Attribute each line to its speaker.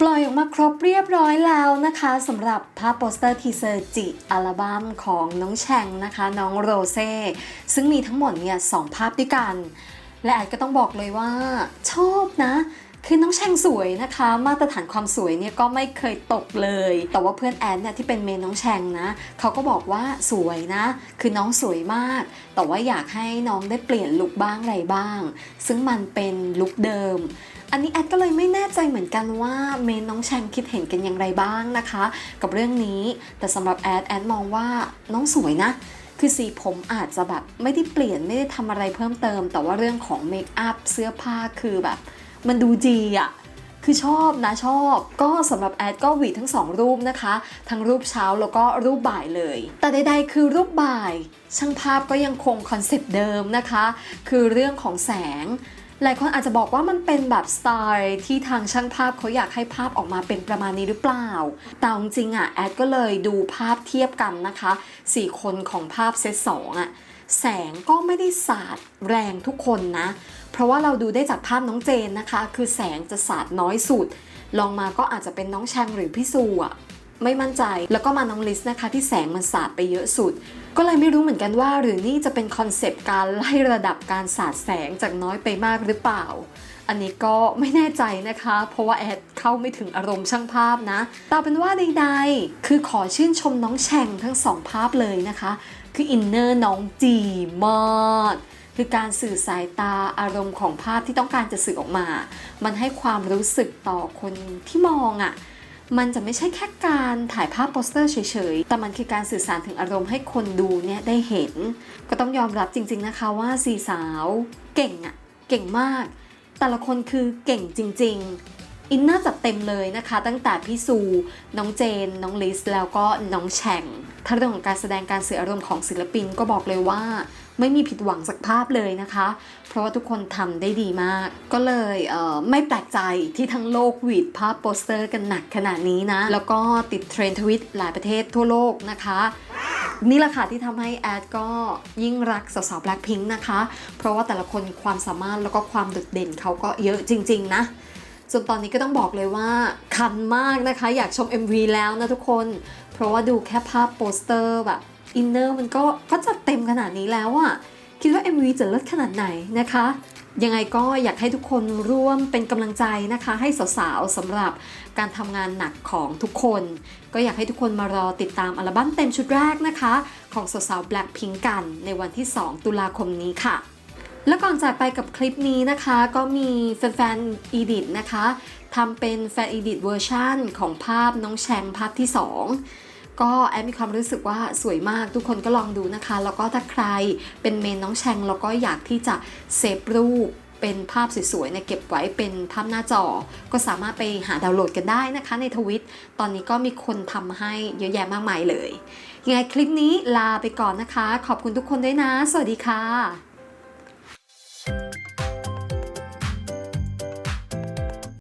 Speaker 1: ปล่อยออกมาครบเรียบร้อยแล้วนะคะสำหรับภาพโปสเตอร์ทีเซอร์จิอัลบั้มของน้องแชงนะคะ น้องโรเซ่ซึ่งมีทั้งหมดเนี่ยสองภาพด้วยกัน และอาจก็ต้องบอกเลยว่าชอบนะ คือน้องแชงสวยนะคะ มาตรฐานความสวยเนี่ยก็ไม่เคยตกเลย แต่ว่าเพื่อนแอนเนี่ยที่เป็นเมนน้องแชงนะเขาก็บอกว่าสวยนะ คือน้องสวยมาก แต่ว่าอยากให้น้องได้เปลี่ยนลุคบ้างอะไรบ้าง ซึ่งมันเป็นลุคเดิมอันนี้แอดก็เลยไม่แน่ใจเหมือนกันว่าเมนน้องแชงคิดเห็นกันอย่างไรบ้างนะคะ กับเรื่องนี้ แต่สำหรับแอดแอดมองว่าน้องสวยนะ คือสีผมอาจจะแบบไม่ได้เปลี่ยนไม่ได้ทำอะไรเพิ่มเติม แต่ว่าเรื่องของเมคอัพเสื้อผ้าคือแบบ มันดูดีอะคือชอบนะชอบก็สำหรับแอดก็หวีทั้งสองรูปนะคะ ทั้งรูปเช้าแล้วก็รูปบ่ายเลย แต่ใดๆคือรูปบ่าย ช่างภาพก็ยังคงคอนเซปต์เดิมนะคะ คือเรื่องของแสง หลายคนอาจจะบอกว่ามันเป็นแบบสไตล์ที่ทางช่างภาพเขาอยากให้ภาพออกมาเป็นประมาณนี้หรือเปล่า แต่จริงๆอะแอดก็เลยดูภาพเทียบกันนะคะ 4 คนของภาพเซตสองอะ แสงก็ไม่ได้สาดแรงทุกคนนะ เพราะว่าเราดูได้จากภาพน้องเจนนะคะ คือแสงจะสาดน้อยสุดลองมาก็อาจจะเป็นน้องแชงหรือพี่ซูอะไม่มั่นใจแล้วก็มาน้องลิสนะคะ ที่แสงมันสาดไปเยอะสุด ก็เลยไม่รู้เหมือนกันว่า หรือนี่จะเป็นคอนเซปต์การไล่ระดับการสาดแสงจากน้อยไปมากหรือเปล่า อันนี้ก็ไม่แน่ใจนะคะ เพราะว่าแอดเข้าไม่ถึงอารมณ์ช่างภาพนะแต่เอเป็นว่าใดๆ คือขอชื่นชมน้องแฉ่งทั้งสองภาพเลยนะคะ คืออินเนอร์น้องจีมากคือการสื่อสายตาอารมณ์ของภาพที่ต้องการจะสื่อออกมา มันให้ความรู้สึกต่อคนที่มองอะ่ะ มันจะไม่ใช่แค่การถ่ายภาพโปสเตอร์เฉยๆ แต่มันคือการสื่อสารถึงอารมณ์ให้คนดูเนี่ยได้เห็น ก็ต้องยอมรับจริงๆนะคะว่าสี่สาว เก่งอะ่ะ เก่งมาก แต่ละคนคือเก่งจริง ๆ อินเนอร์จัดเต็มเลยนะคะ ตั้งแต่พี่ซู น้องเจน น้องลิส แล้วก็น้องแฉ่งถ้าเรื่องของการแสดงการสื่ออารมณ์ของศิลปินก็บอกเลยว่าไม่มีผิดหวังสักภาพเลยนะคะ เพราะว่าทุกคนทำได้ดีมาก ก็เลยเไม่แปลกใจที่ทั้งโลกหวีดภาพโปสเตอร์กันหนักขนาดนี้นะ แล้วก็ติดเทรนด์ทวิตหลายประเทศทั่วโลกนะคะ นี่แหละค่ะที่ทำให้แอดก็ยิ่งรักสาวๆ Blackpink นะคะ เพราะว่าแต่ละคนความสามารถแล้วก็ความโดดเด่นเขาก็เยอะจริง ๆ นะจนตอนนี้ก็ต้องบอกเลยว่า คันมากนะคะ อยากชม MV แล้วนะทุกคน เพราะว่าดูแค่ภาพโปสเตอร์แบบอินเนอร์มันก็ก็จัดเต็มขนาดนี้แล้วอะคิดว่า MV จะเลิศขนาดไหนนะคะ ยังไงก็อยากให้ทุกคนร่วมเป็นกำลังใจนะคะ ให้สาวๆสำหรับการทำงานหนักของทุกคน ก็อยากให้ทุกคนมารอติดตามอัลบั้มเต็มชุดแรกนะคะ ของสาวๆ Blackpink กัน ในวันที่ 2 ตุลาคมนี้ค่ะ แล้วก่อนจากไปกับคลิปนี้นะคะ ก็มีแฟนๆอีดิทนะคะทำเป็นแฟนอีดิทเวอร์ชันของภาพน้องแชงภาพที่ 2 ก็แอดมีความรู้สึกว่าสวยมากทุกคนก็ลองดูนะคะ แล้วก็ถ้าใครเป็นเมนน้องแชงแล้วก็อยากที่จะเซฟรูปเป็นภาพสวยๆเนี่ยเก็บไว้เป็นภาพหน้าจอ ก็สามารถไปหาดาวน์โหลดกันได้นะคะในทวิต ตอนนี้ก็มีคนทำให้เยอะแยะมากมายเลย ยังไงคลิปนี้ลาไปก่อนนะคะ ขอบคุณทุกคนด้วยนะ สวัสดีค่ะ